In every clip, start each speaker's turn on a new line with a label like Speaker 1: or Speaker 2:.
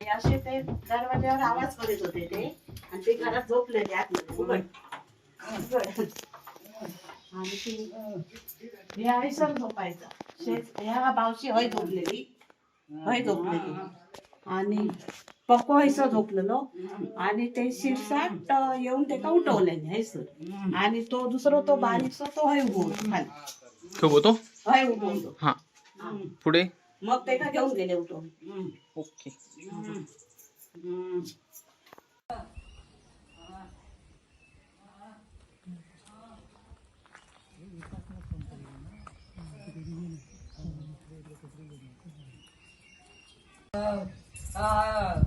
Speaker 1: असे ते दरवाज्यावर आवाज करत होते ते. आणि ते घरात झोपलेले आतमध्ये उघड उघड. आणि ती हे आहे सर झोपायचा. शेत ह्या बावशी हय झोपलेली. हय झोपलेली. आणि पप्पो हैसर झोपलेलो आणि ते शिरसाट येऊन ते हैसर आणि तो दुसरो तो बारीकसा तो हय उभो होतो खाली.
Speaker 2: खूप होतो
Speaker 1: हय उभो होतो
Speaker 2: हा. पुढे?
Speaker 1: मग ते का घेऊन गेले
Speaker 2: ओके.
Speaker 3: हो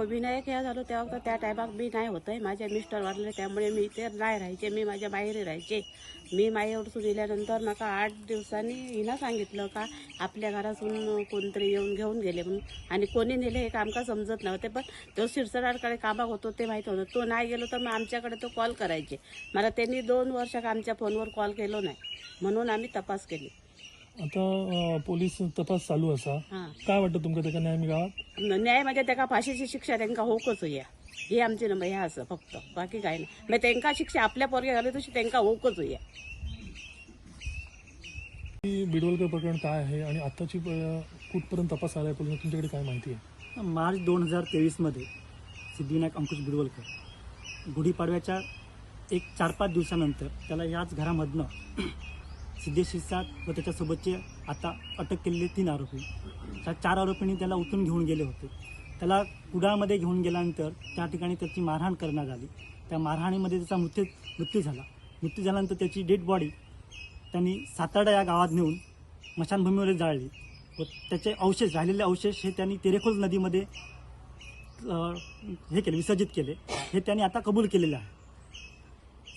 Speaker 3: विनायक हे झालो तेव्हा तर त्या टायमात मी नाही होतंय माझ्या मिस्टर वारले त्यामुळे मी इथे नाही राहायचे. मी माझ्या बाहेर राहायचे. मी माईवरसून दिल्यानंतर माका आठ दिवसांनी हिनं सांगितलं का आपल्या घरातून कोणतरी येऊन घेऊन गेले म्हणून. आणि कोणी नेले हे काम का समजत नव्हते पण तो शिरसराडकडे कामाक होतो ते माहीत होतं. तो नाही गेलो तर मग आमच्याकडे तो कॉल करायचे. मला त्यांनी दोन वर्षाक आमच्या फोनवर कॉल केलो नाही. म्हणून आम्ही तपास केली.
Speaker 4: आता पोलीस तपास चालू असा.
Speaker 3: हां.
Speaker 4: काय वाटतं तुमका त्याका न्याय मिळावा
Speaker 3: न- न्याय म्हणजे तेका फाशीची शिक्षा त्यांना होकच या हे आमचे नंबर हे असं फक्त. बाकी काय नाही. म्हणजे त्यांका शिक्षा आपल्या पोरगे झाली तशी त्यांना होकच या
Speaker 4: की बिडवलकर प्रकरण काय आहे आणि आताची अं, कुठपर्यंत तपास आलाय पोलीस तुमच्याकडे काय माहिती आहे?
Speaker 5: मार्च दोन हजार तेवीसमध्ये सिद्धिविनायक अंकुश बिडवलकर गुढीपाडव्याच्या एक चार पाच दिवसानंतर त्याला याच घरामधनं सिद्धेश शिरसाट व त्याच्यासोबतचे आता अटक केलेले तीन आरोपी. त्या चार आरोपींनी त्याला उचलून घेऊन गेले होते. त्याला कुडाळमध्ये घेऊन गेल्यानंतर त्या ठिकाणी त्याची मारहाण करण्यात आली. त्या मारहाणीमध्ये त्याचा मृत्यू मृत्यू झाला. मृत्यू झाल्यानंतर त्याची डेड बॉडी त्यांनी सातारा या गावात नेऊन स्मशानभूमीवर जाळली व त्याचे अवशेष राहिलेले अवशेष हे त्यांनी तेरेखोल नदीमध्ये हे केले विसर्जित केले. हे त्यांनी आता कबूल केलेले आहे.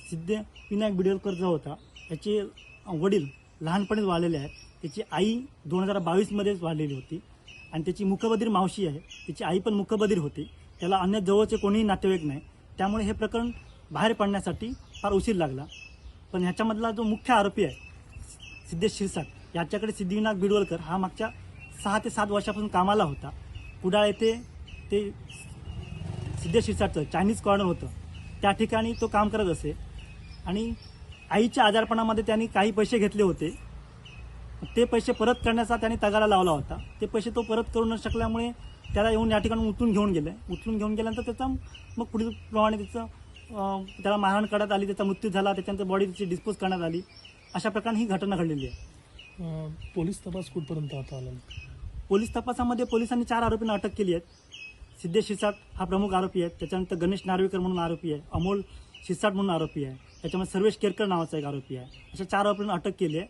Speaker 5: सिद्धिविनायक बिडवलकर जो होता त्याचे वडील लहानपणीच वाढलेले आहेत. त्याची आई दोन हजार बावीसमध्येच वाढलेली होती. आणि त्याची मुखबधीर मावशी आहे. त्याची आई पण मुखबधीर होती. त्याला अन्य जवळचे कोणीही नातेवाईक नाही. त्यामुळे हे प्रकरण बाहेर पडण्यासाठी फार उशीर लागला. पण ह्याच्यामधला जो मुख्य आरोपी आहे सिद्धेश शिरसाट याच्याकडे सिद्धिविनायक बिडवलकर हा मागच्या सहा ते सात वर्षापासून कामाला होता. कुडाळ येथे ते सिद्धेश शिरसाटचं चायनीज कॉर्नर होतं. त्या ठिकाणी तो काम करत असे. आणि आईच्या आजारपणामध्ये त्यांनी काही पैसे घेतले होते. ते पैसे परत करण्याचा त्यांनी तगारा लावला होता. ते पैसे तो परत करू न शकल्यामुळे त्याला येऊन या ठिकाणी उचलून घेऊन गेले. उचलून घेऊन गेल्यानंतर त्याचा मग पुढील प्रमाणे त्याचं त्याला मारहाण करण्यात आली त्याचा मृत्यू झाला त्याच्यानंतर बॉडी त्याची डिस्पोज करण्यात आली. अशा प्रकारे ही घटना घडलेली आहे.
Speaker 4: पोलीस तपास कुठपर्यंत आता आला?
Speaker 5: पोलीस तपासामध्ये पोलिसांनी चार आरोपींना अटक केली आहे सिद्धेश शिरसाट हा प्रमुख आरोपी आहे. त्याच्यानंतर गणेश नार्वेकर म्हणून आरोपी आहे. अमोल शिरसाट म्हणून आरोपी आहे. त्याच्यामध्ये सर्वेश केरकर नावाचा एक आरोपी आहे. अशा चार आरोपींना अटक केली आहे.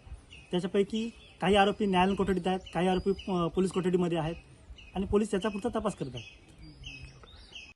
Speaker 5: त्याच्यापैकी काही आरोपी न्यायालयीन कोठडीत आहेत काही आरोपी पोलीस कोठडीमध्ये आहेत आणि पोलीस त्याचा पुढचा तपास करत आहेत.